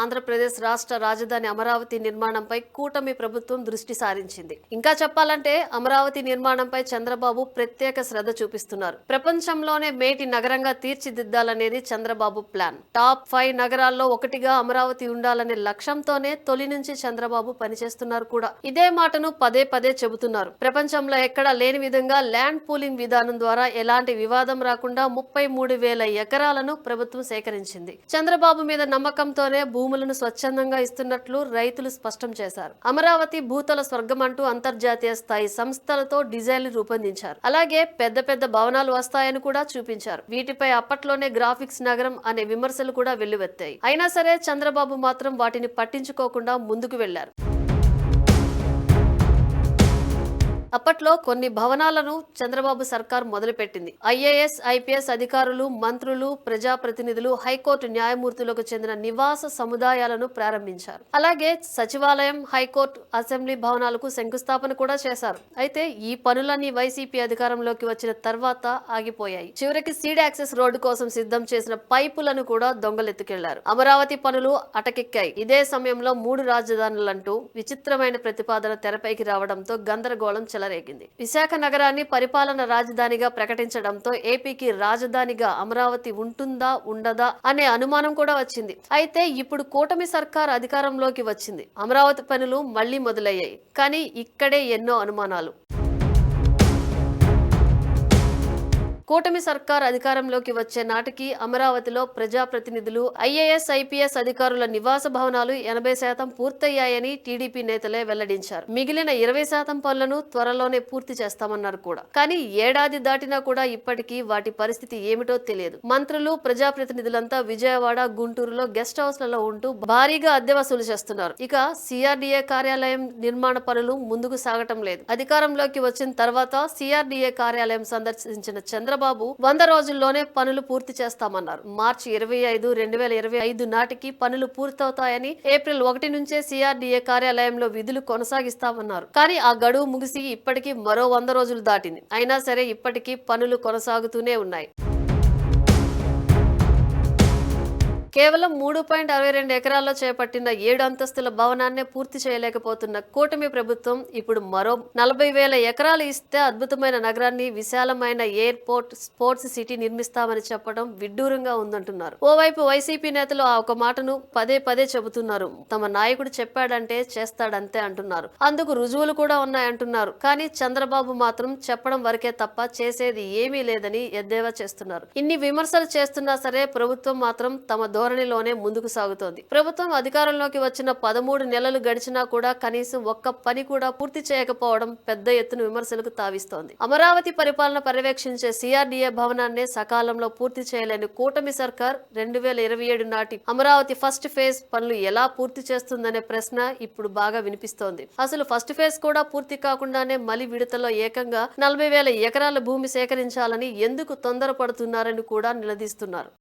ఆంధ్రప్రదేశ్ రాష్ట్ర రాజధాని అమరావతి నిర్మాణంపై కూటమి ప్రభుత్వం దృష్టి సారించింది. ఇంకా చెప్పాలంటే అమరావతి నిర్మాణంపై చంద్రబాబు ప్రత్యేక శ్రద్ధ చూపిస్తున్నారు. ప్రపంచంలోనే మేటి నగరంగా తీర్చిదిద్దాలనేది చంద్రబాబు ప్లాన్. టాప్ ఫైవ్ నగరాల్లో ఒకటిగా అమరావతి ఉండాలనే లక్ష్యంతోనే తొలి నుంచి చంద్రబాబు పనిచేస్తున్నారు కూడా. ఇదే మాటను పదే పదే చెబుతున్నారు. ప్రపంచంలో ఎక్కడా లేని విధంగా ల్యాండ్ పూలింగ్ విధానం ద్వారా ఎలాంటి వివాదం రాకుండా ముప్పై మూడు వేల ఎకరాలను ప్రభుత్వం సేకరించింది. చంద్రబాబు మీద నమ్మకంతోనే భూములను స్వచ్ఛందంగా ఇస్తున్నట్లు రైతులు స్పష్టం చేశారు. అమరావతి భూతల స్వర్గం అంటూ అంతర్జాతీయ స్థాయి సంస్థలతో డిజైన్లు రూపొందించారు. అలాగే పెద్ద పెద్ద భవనాలు వస్తాయని కూడా చూపించారు. వీటిపై అప్పట్లోనే గ్రాఫిక్స్ నగరం అనే విమర్శలు కూడా వెల్లువెత్తాయి. అయినా సరే చంద్రబాబు మాత్రం వాటిని పట్టించుకోకుండా ముందుకు వెళ్ళారు. అప్పట్లో కొన్ని భవనాలను చంద్రబాబు సర్కార్ మొదలుపెట్టింది. ఐఏఎస్ ఐపీఎస్ అధికారులు మంత్రులు ప్రజాప్రతినిధులు హైకోర్టు న్యాయమూర్తులకు చెందిన నివాస సముదాయాలను ప్రారంభించారు. అలాగే సచివాలయం హైకోర్టు అసెంబ్లీ భవనాలకు శంకుస్థాపన కూడా చేశారు. అయితే ఈ పనులన్నీ వైసీపీ అధికారంలోకి వచ్చిన తర్వాత ఆగిపోయాయి. చివరికి సీడ్ యాక్సెస్ రోడ్డు కోసం సిద్ధం చేసిన పైపులను కూడా దొంగలెత్తుకెళ్ళారు. అమరావతి పనులు అటకెక్కాయి. ఇదే సమయంలో మూడు రాజధానులంటూ విచిత్రమైన ప్రతిపాదన తెరపైకి రావడంతో గందరగోళం చెలరేగింది విశాఖ నగరాన్ని పరిపాలన రాజధానిగా ప్రకటించడంతో ఏపీకి రాజధానిగా అమరావతి ఉంటుందా ఉండదా అనే అనుమానం కూడా వచ్చింది. అయితే ఇప్పుడు కూటమి సర్కార్ అధికారంలోకి వచ్చింది. అమరావతి పనులు మళ్ళీ మొదలయ్యాయి. కానీ ఇక్కడే ఎన్నో అనుమానాలు. కూటమి సర్కార్ అధికారంలోకి వచ్చే నాటికి అమరావతిలో ప్రజాప్రతినిధులు ఐఏఎస్ ఐపీఎస్ అధికారుల నివాస భవనాలు ఎనభై శాతం పూర్తయ్యాయని టీడీపీ నేతలే వెల్లడించారు. మిగిలిన ఇరవై శాతం పనులను త్వరలోనే పూర్తి చేస్తామన్నారు కూడా. కానీ ఏడాది దాటినా కూడా ఇప్పటికీ వాటి పరిస్థితి ఏమిటో తెలియదు. మంత్రులు ప్రజాప్రతినిధులంతా విజయవాడ గుంటూరులో గెస్ట్ హౌస్లలో ఉంటూ భారీగా అద్దె వసూలు చేస్తున్నారు. ఇక సిఆర్డీఏ కార్యాలయం నిర్మాణ పనులు ముందుకు సాగటం లేదు. అధికారంలోకి వచ్చిన తర్వాత సిఆర్డీఏ కార్యాలయం సందర్శించిన చంద్రబాబు చంద్రబాబు వంద రోజుల్లోనే పనులు పూర్తి చేస్తామన్నారు. మార్చి ఇరవై ఐదు రెండు వేల ఇరవై ఐదు నాటికి పనులు పూర్తవుతాయని ఏప్రిల్ ఒకటి నుంచే సిఆర్డీఏ కార్యాలయంలో విధులు కొనసాగిస్తామన్నారు. కానీ ఆ గడువు ముగిసి ఇప్పటికీ మరో వంద రోజులు దాటింది. అయినా సరే ఇప్పటికీ పనులు కొనసాగుతూనే ఉన్నాయి. కేవలం మూడు పాయింట్ అరవై రెండు ఎకరాల్లో చేపట్టిన ఏడు అంతస్తుల భవనాన్నే పూర్తి చేయలేకపోతున్న కూటమి ప్రభుత్వం ఇప్పుడు మరో నలభై వేల ఎకరాలు ఇస్తే అద్భుతమైన నగరాన్ని విశాలమైన ఎయిర్పోర్ట్ స్పోర్ట్స్ సిటీ నిర్మిస్తామని చెప్పడం విడ్డూరంగా ఉందంటున్నారు. ఓవైపు వైసీపీ నేతలు ఆ ఒక మాటను పదే పదే చెబుతున్నారు. తమ నాయకుడు చెప్పాడంటే చేస్తాడంతే అంటున్నారు. అందుకు రుజువులు కూడా ఉన్నాయంటున్నారు కానీ చంద్రబాబు మాత్రం చెప్పడం వరకే తప్ప చేసేది ఏమీ లేదని ఎద్దేవా చేస్తున్నారు. ఇన్ని విమర్శలు చేస్తున్నా సరే ప్రభుత్వం మాత్రం తమ ధోరణిలోనే ముందుకు సాగుతోంది. ప్రభుత్వం అధికారంలోకి వచ్చిన పదమూడు నెలలు గడిచినా కూడా కనీసం ఒక్క పని కూడా పూర్తి చేయకపోవడం పెద్ద ఎత్తున విమర్శలకు తావిస్తోంది. అమరావతి పరిపాలన పర్యవేక్షించే సిఆర్డీఏ భవనాన్ని సకాలంలో పూర్తి చేయలేని కూటమి సర్కార్ రెండు వేల ఇరవై ఏడు నాటి అమరావతి ఫస్ట్ ఫేజ్ పనులు ఎలా పూర్తి చేస్తుందనే ప్రశ్న ఇప్పుడు బాగా వినిపిస్తోంది. అసలు ఫస్ట్ ఫేజ్ కూడా పూర్తి కాకుండానే మలి విడతలో ఏకంగా నలభై వేల ఎకరాల భూమి సేకరించాలని ఎందుకు తొందరపడుతున్నారని కూడా నిలదీస్తున్నారు.